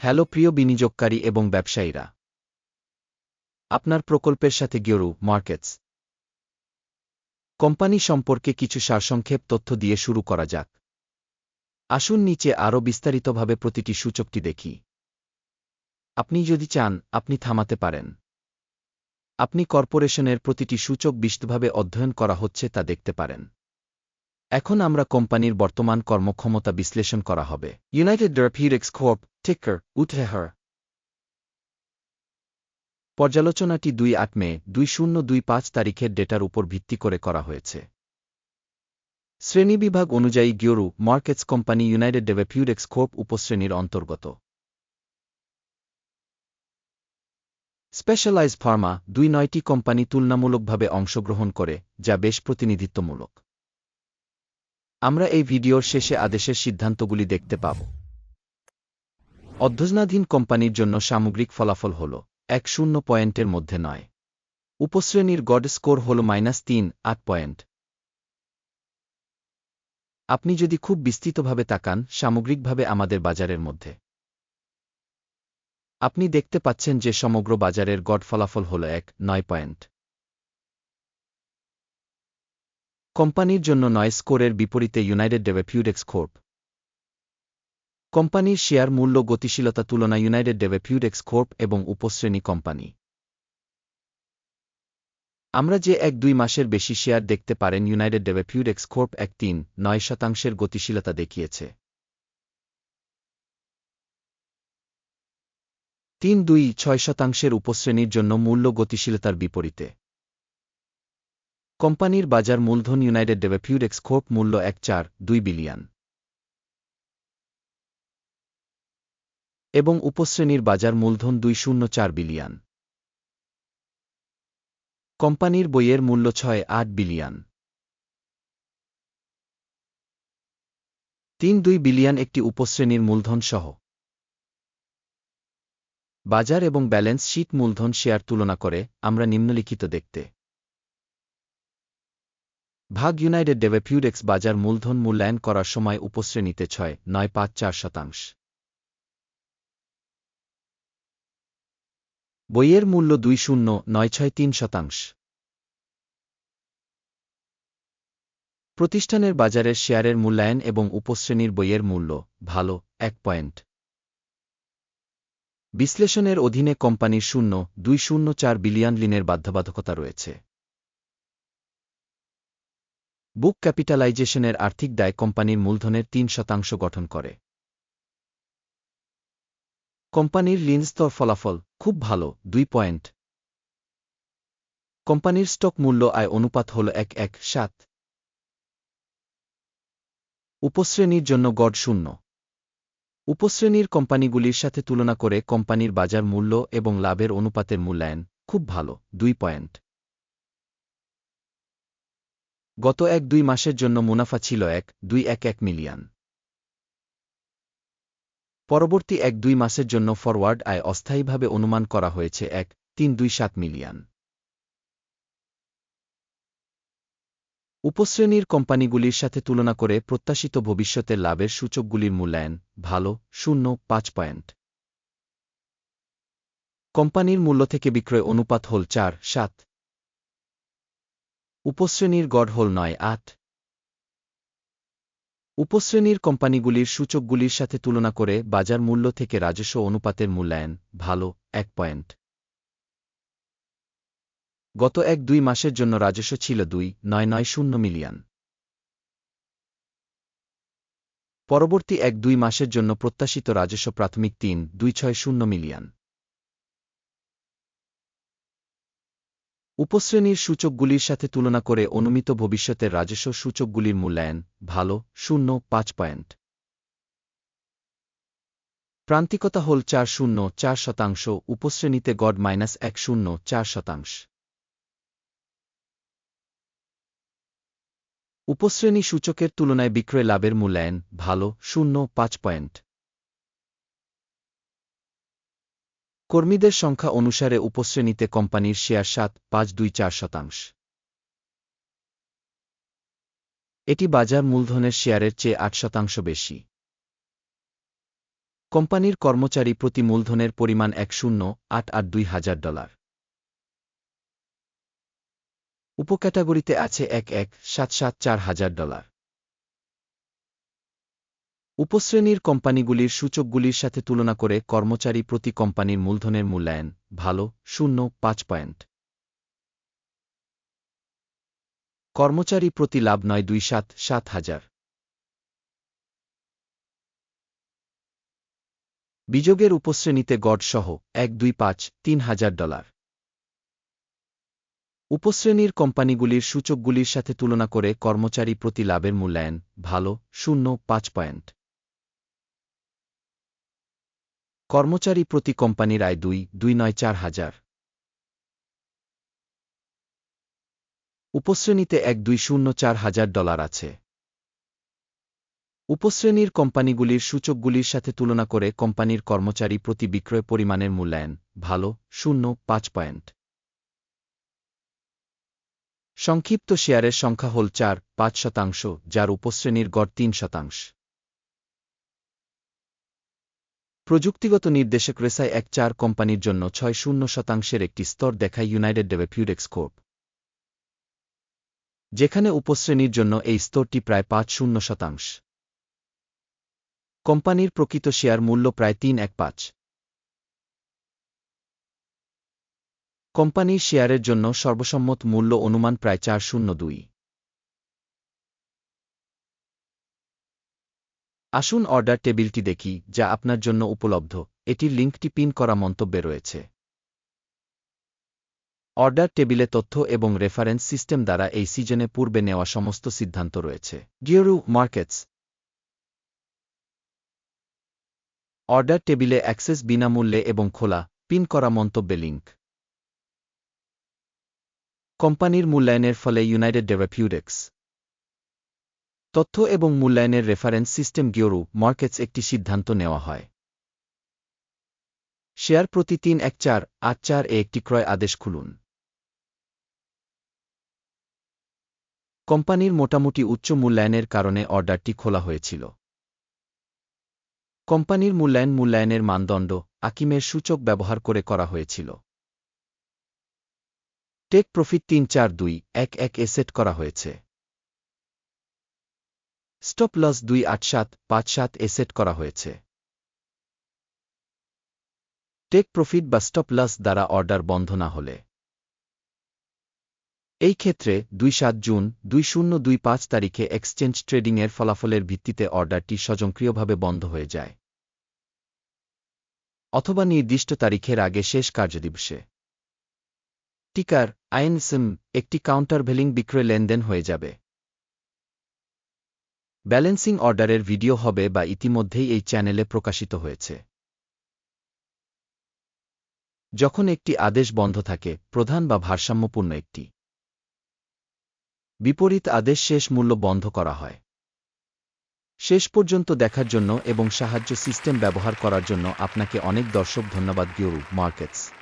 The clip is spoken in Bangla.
হ্যালো প্রিয় বিনিয়োগকারী এবং ব্যবসায়ীরা। আপনার প্রকল্পের সাথে গিওরু মার্কেটস। কোম্পানি সম্পর্কে কিছু সারসংক্ষেপ তথ্য দিয়ে শুরু করা যাক। আসুন নিচে আরও বিস্তারিতভাবে প্রতিটি সূচকটি দেখি। আপনি যদি চান, আপনি থামাতে পারেন। আপনি কর্পোরেশনের প্রতিটি সূচক বিশদভাবে অধ্যয়ন করা হচ্ছে তা দেখতে পারেন। এখন আমরা কোম্পানির বর্তমান কর্মক্ষমতা বিশ্লেষণ করা হবে। ইউনাইটেড থেরাপিউটিক্স কর্প টিকার উঠেহার পর্যালোচনাটি দুই আট মে, দুই শূন্য দুই পাঁচ তারিখের ডেটার উপর ভিত্তি করে করা হয়েছে। শ্রেণীবিভাগ অনুযায়ী গিওরু, মার্কেটস কোম্পানি ইউনাইটেড ডেভেপিউটেক্স কোর্প উপশ্রেণীর অন্তর্গত। স্পেশালাইজ ফার্মা দুই নয়টি কোম্পানি তুলনামূলকভাবে অংশগ্রহণ করে, যা বেশ প্রতিনিধিত্বমূলক। আমরা এই ভিডিওর শেষে আদেশের সিদ্ধান্তগুলি দেখতে পাব। অধ্যজনাধীন কোম্পানির জন্য সামগ্রিক ফলাফল হল এক শূন্য পয়েন্টের মধ্যে নয়। উপশ্রেণীর গড স্কোর হল মাইনাস তিন, আট পয়েন্ট। আপনি যদি খুব বিস্তৃতভাবে তাকান, সামগ্রিকভাবে আমাদের বাজারের মধ্যে। আপনি দেখতে পাচ্ছেন যে সমগ্র বাজারের গড ফলাফল হল এক, নয় পয়েন্ট। কোম্পানির জন্য নয় স্কোরের বিপরীতে ইউনাইটেড ডেভেপিউটেক্স কোর্প। কোম্পানির শেয়ার মূল্য গতিশীলতা তুলনা ইউনাইটেড ডেভেপিউটেক্স কোর্প এবং উপশ্রেণী কোম্পানি। আমরা যে এক দুই মাসের বেশি শেয়ার দেখতে পারেন, ইউনাইটেড ডেভেপিউটেক্স কোর্প এক তিন নয় শতাংশের গতিশীলতা দেখিয়েছে। তিন দুই ছয় শতাংশের উপশ্রেণীর জন্য মূল্য গতিশীলতার বিপরীতে। কোম্পানির বাজার মূলধন ইউনাইটেড ডেভেপিউটেক্স কোর্প মূল্য এক চার, দুই বিলিয়ন। এবং উপশ্রেণীর বাজার মূলধন দুই শূন্য চার বিলিয়ন। কোম্পানির বইয়ের মূল্য ছয়, আট বিলিয়ন। তিন, দুই বিলিয়ন একটি উপশ্রেণীর মূলধন সহ। বাজার এবং ব্যালেন্স শীট মূলধন শেয়ার তুলনা করে আমরা নিম্নলিখিত দেখতে ভাগ ইউনাইটেড ডেভেপিউডেক্স বাজার মূলধন মূল্যায়ন করার সময় উপশ্রেণীতে ছয়, নয়, পাঁচ, চার শতাংশ। বইয়ের মূল্য দুই শূন্য, নয়, ছয়, তিন শতাংশ। প্রতিষ্ঠানের বাজারের শেয়ারের মূল্যায়ন এবং উপশ্রেণীর বইয়ের মূল্য, ভালো, এক পয়েন্ট। বিশ্লেষণের অধীনে কোম্পানির শূন্য, দুই শূন্য চার বিলিয়ন লিনের বাধ্যবাধকতা রয়েছে। বুক ক্যাপিটালাইজেশনের আর্থিক দায় কোম্পানির মূলধনের তিন শতাংশ গঠন করে। কোম্পানির লিনস্তর ফলাফল খুব ভালো, দুই পয়েন্ট। কোম্পানির স্টক মূল্য আয় অনুপাত হল এক এক, সাত। উপশ্রেণীর জন্য গড় শূন্য। উপশ্রেণীর কোম্পানিগুলির সাথে তুলনা করে কোম্পানির বাজার মূল্য এবং লাভের অনুপাতের মূল্যায়ন খুব ভালো, দুই পয়েন্ট। গত এক দুই মাসের জন্য মুনাফা ছিল এক দুই এক এক মিলিয়ন। পরবর্তী এক দুই মাসের জন্য ফরওয়ার্ড আয় অস্থায়ীভাবে অনুমান করা হয়েছে এক তিন দুই সাত মিলিয়ন। উপশ্রেণীর কোম্পানিগুলির সাথে তুলনা করে প্রত্যাশিত ভবিষ্যতের লাভের সূচকগুলির মূল্যায়ন ভালো, শূন্য, পাঁচ পয়েন্ট। কোম্পানির মূল্য থেকে বিক্রয় অনুপাত হল চার, সাত। উপশ্রেণীর গড় হল নয়, আট। উপশ্রেণীর কোম্পানিগুলির সূচকগুলির সাথে তুলনা করে বাজার মূল্য থেকে রাজস্ব অনুপাতের মূল্যায়ন ভালো, এক পয়েন্ট। গত এক দুই মাসের জন্য রাজস্ব ছিল দুই, নয় নয়, শূন্য মিলিয়ন। পরবর্তী এক দুই মাসের জন্য প্রত্যাশিত রাজস্ব প্রাথমিক তিন, দুই, ছয়, শূন্য মিলিয়ন। উপশ্রেণীর সূচকগুলির সাথে তুলনা করে অনুমিত ভবিষ্যতের রাজস্ব সূচকগুলির মূল্যায়ন, ভালো, শূন্য, পাঁচ পয়েন্ট। প্রান্তিকতা হল চার শূন্য, চার শতাংশ, উপশ্রেণীতে গড় মাইনাস এক শূন্য, চার শতাংশ। উপশ্রেণী সূচকের তুলনায় বিক্রয় লাভের মূল্যায়ন, ভালো, শূন্য, পাঁচ পয়েন্ট। কর্মীদের সংখ্যা অনুসারে উপশ্রেণীতে কোম্পানির শেয়ার সাত, পাঁচ, দুই, চার শতাংশ। এটি বাজার মূলধনের শেয়ারের চেয়ে আট শতাংশ বেশি। কোম্পানির কর্মচারী প্রতি মূলধনের পরিমাণ এক শূন্য, আট আট, দুই হাজার ডলার। উপক্যাটাগরিতে আছে এক এক, সাত সাত, চার হাজার ডলার। উপশ্রেণীর কোম্পানিগুলির সূচকগুলির সাথে তুলনা করে কর্মচারী প্রতি কোম্পানির মূলধনের মূল্যায়ন ভালো, শূন্য, পাঁচ পয়েন্ট। কর্মচারী প্রতি লাভ নয় দুই সাত সাত হাজার। বিযোগের উপশ্রেণীতে গড সহ এক, দুই, পাঁচ, তিন হাজার ডলার। উপশ্রেণীর কোম্পানিগুলির সূচকগুলির সাথে তুলনা করে কর্মচারী প্রতি লাভের মূল্যায়ন ভালো, শূন্য, পাঁচ পয়েন্ট। কর্মচারী প্রতি কোম্পানির আয় দুই দুই নয় চার হাজার। উপশ্রেণীতে এক, দুই শূন্য চার হাজার ডলার আছে। উপশ্রেণীর কোম্পানিগুলির সূচকগুলির সাথে তুলনা করে কোম্পানির কর্মচারী প্রতি বিক্রয় পরিমাণের মূল্যায়ন ভালো, শূন্য, পাঁচ পয়েন্ট। সংক্ষিপ্ত শেয়ারের সংখ্যা হল চার, পাঁচ শতাংশ, যার উপশ্রেণীর গড় তিন শতাংশ। প্রযুক্তিগত নির্দেশক রেসায় এক চার কোম্পানির জন্য ছয় শূন্য শতাংশের একটি স্তর দেখায় ইউনাইটেড ডেভেপিউডেক্স কোর্প। যেখানে উপশ্রেণীর জন্য এই স্তরটি প্রায় পাঁচ শূন্য শতাংশ। কোম্পানির প্রকৃত শেয়ার মূল্য প্রায় তিন এক পাঁচ। কোম্পানির শেয়ারের জন্য সর্বসম্মত মূল্য অনুমান প্রায় চার শূন্য দুই। আসুন অর্ডার টেবিলটি দেখি, যা আপনার জন্য উপলব্ধ। এটির লিঙ্কটি পিন করা মন্তব্যে রয়েছে। অর্ডার টেবিলে তথ্য এবং রেফারেন্স সিস্টেম দ্বারা এই সিজনে পূর্বে নেওয়া সমস্ত সিদ্ধান্ত রয়েছে। গিওরু মার্কেটস অর্ডার টেবিলে অ্যাক্সেস বিনামূল্যে এবং খোলা পিন করা মন্তব্যে লিঙ্ক কোম্পানির মূল্যায়নের ফলে ইউনাইটেড ডেভেপিউডেক্স তথ্য এবং মূল্যায়নের রেফারেন্স সিস্টেম গিওরু মার্কেটস একটি সিদ্ধান্ত নেওয়া হয়। শেয়ার প্রতি তিন এক চার আট চার এ একটি ক্রয় আদেশ খুলুন। কোম্পানির মোটামুটি উচ্চ মূল্যায়নের কারণে অর্ডারটি খোলা হয়েছিল। কোম্পানির মূল্যায়ন মূল্যায়নের মানদণ্ড আকিমের সূচক ব্যবহার করে করা হয়েছিল। টেক প্রফিট তিন চার দুই এক এক এ সেট করা হয়েছে। স্টপ লস দুই আট সাত পাঁচ সাত এ সেট করা হয়েছে। টেক প্রফিট বা স্টপ লস দ্বারা অর্ডার বন্ধ না হলে। এই ক্ষেত্রে দুই সাত জুন দুই শূন্য দুই পাঁচ তারিখে এক্সচেঞ্জ ট্রেডিংয়ের ফলাফলের ভিত্তিতে অর্ডারটি স্বয়ংক্রিয়ভাবে বন্ধ হয়ে যায়। অথবা নির্দিষ্ট তারিখের আগে শেষ কার্যদিবসে। টিকার, আইনসিম, একটি কাউন্টার ভেলিং বিক্রয় লেনদেন হয়ে যাবে। ব্যালেন্সিং অর্ডারের ভিডিও হবে বা ইতিমধ্যেই এই চ্যানেলে প্রকাশিত হয়েছে। যখন একটি আদেশ বন্ধ থাকে, প্রধান বা ভারসাম্যপূর্ণ একটি। বিপরীত আদেশ শেষ মূল্য বন্ধ করা হয়। শেষ পর্যন্ত দেখার জন্য এবং সাহায্য সিস্টেম ব্যবহার করার জন্য আপনাকে অনেক দর্শক ধন্যবাদ গিওরু মার্কেটস।